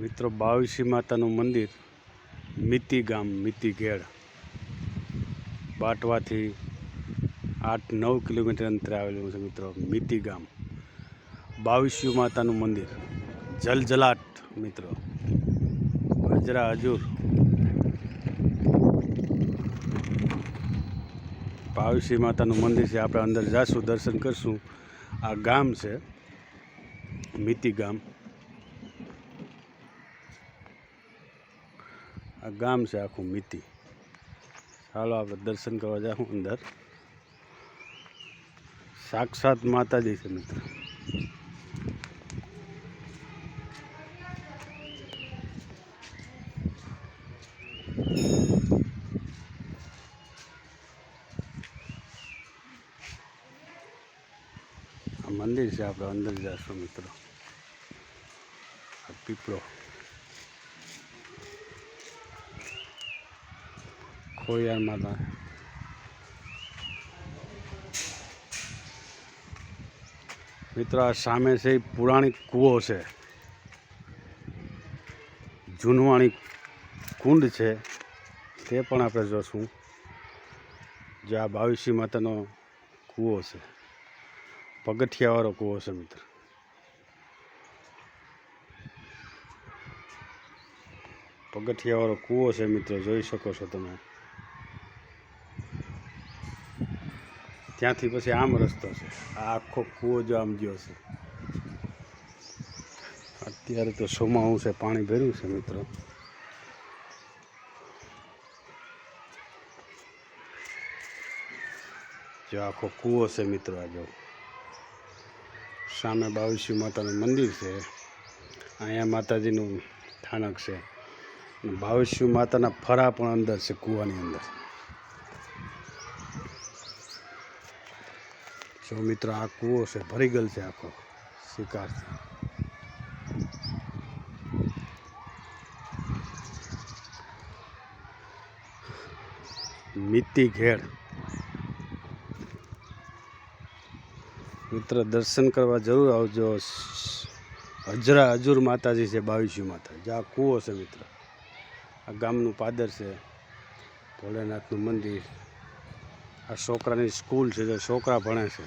મિત્રો, બાવીસી માતાનું મંદિર, મિતી ગામ, મિતી ઘેડ. બાટવાથી આઠ નવ કિલોમીટર અંતરે આવેલું છે મિત્રો, મિતી ગામ. બાવીસી માતાનું મંદિર. જલજલાટ, મિત્રો. હજરા હજુર. બાવીસી માતાનું મંદિર છે. આપણે અંદર જાશું, દર્શન કરશું. આ ગામ છે, મિતી ગામ. આ ગામ છે આખું મિતી. ચાલો આપણે દર્શન કરવા જાઉં અંદર. સાક્ષાત માતાજી છે મિત્ર. મંદિર છે આપણે અંદર જશું મિત્રો. પીપળો. ખોડિયાર માતા. મિત્રો, આ સામે છે એ પુરાણિક કૂવો છે. જૂનવાણી કુંડ છે. તે પણ આપણે જોશું. જે આ બાવીસી માતાનો કૂવો છે. પગથિયાવાળો કૂવો છે, મિત્ર. પગથિયાવાળો કૂવો છે, મિત્રો. જોઈ શકો છો તમે. ત્યાંથી પછી આમ રસ્તો છે. આ આખો કૂવો જો આમ ગયો છે. અત્યારે તો સોમાવું છે, પાણી ભર્યું છે મિત્રો. જો આખો કૂવો છે મિત્રો આ જો. સામે બાવીસી માતાનું મંદિર છે. અહીંયા માતાજીનું સ્થાનક છે. બાવીસી માતાના ફરા પણ અંદર છે, કૂવાની અંદર. જો મિત્રો આ કૂવો છે, ભરી ગયેલ છે આખો શિકારથી મિત્તી ઘેડ મિત્ર, દર્શન કરવા જરૂર આવજો. હજરા હજુર માતાજી છે, બાવીસી માતા જ્યાં કૂવો છે મિત્ર. આ ગામનું પાદર છે. ભોલેનાથનું મંદિર. આ છોકરાની સ્કૂલ છે, જે છોકરા ભણે છે.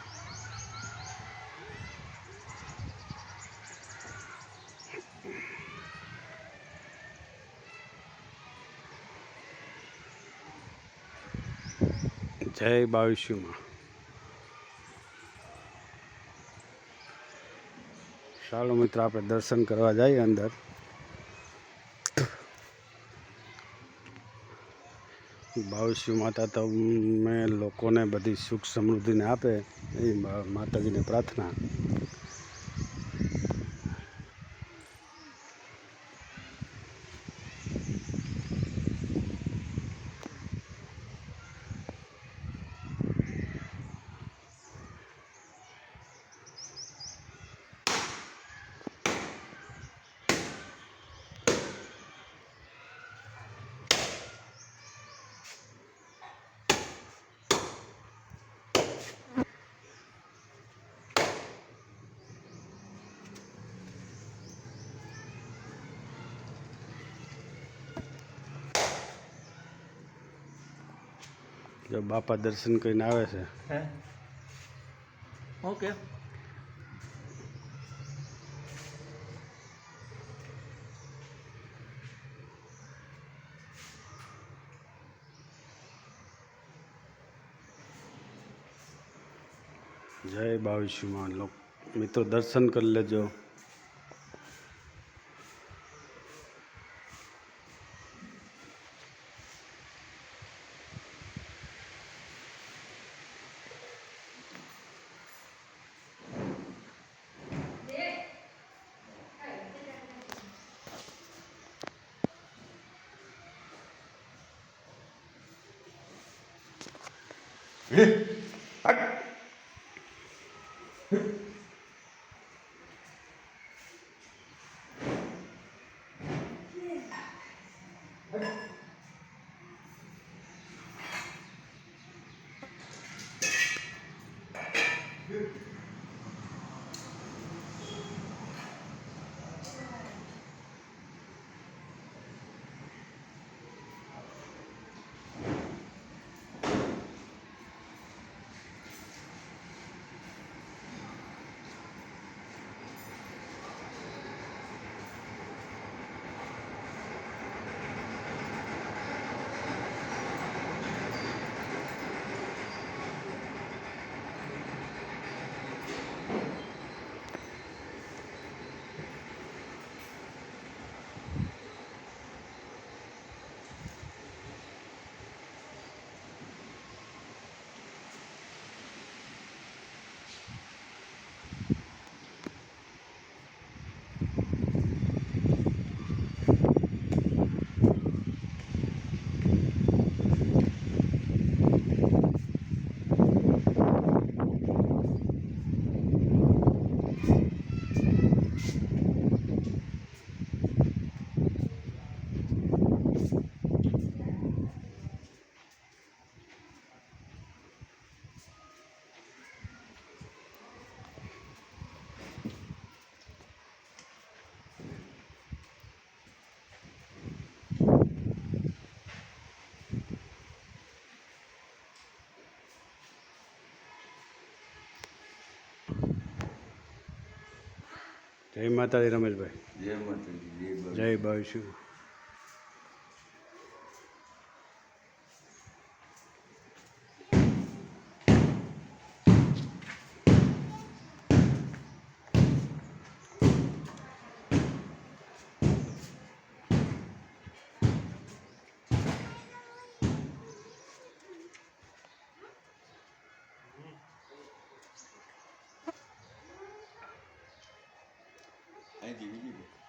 જય બાવીસીમાં. ચાલો મિત્રો, આપણે દર્શન કરવા જઈએ અંદર. બાવીસી માતા તો મેં લોકોને બધી સુખ સમૃદ્ધિને આપે એ માતાજીને પ્રાર્થના. જો બાપા દર્શન કરીને આવે છે. હે? ઓકે. જય બાવીસમાં લોક મિત્રો દર્શન કરી લેજો. Yürü. જય માતાજી રમેશભાઈ. જય માતાજી જય બાબા 几个例子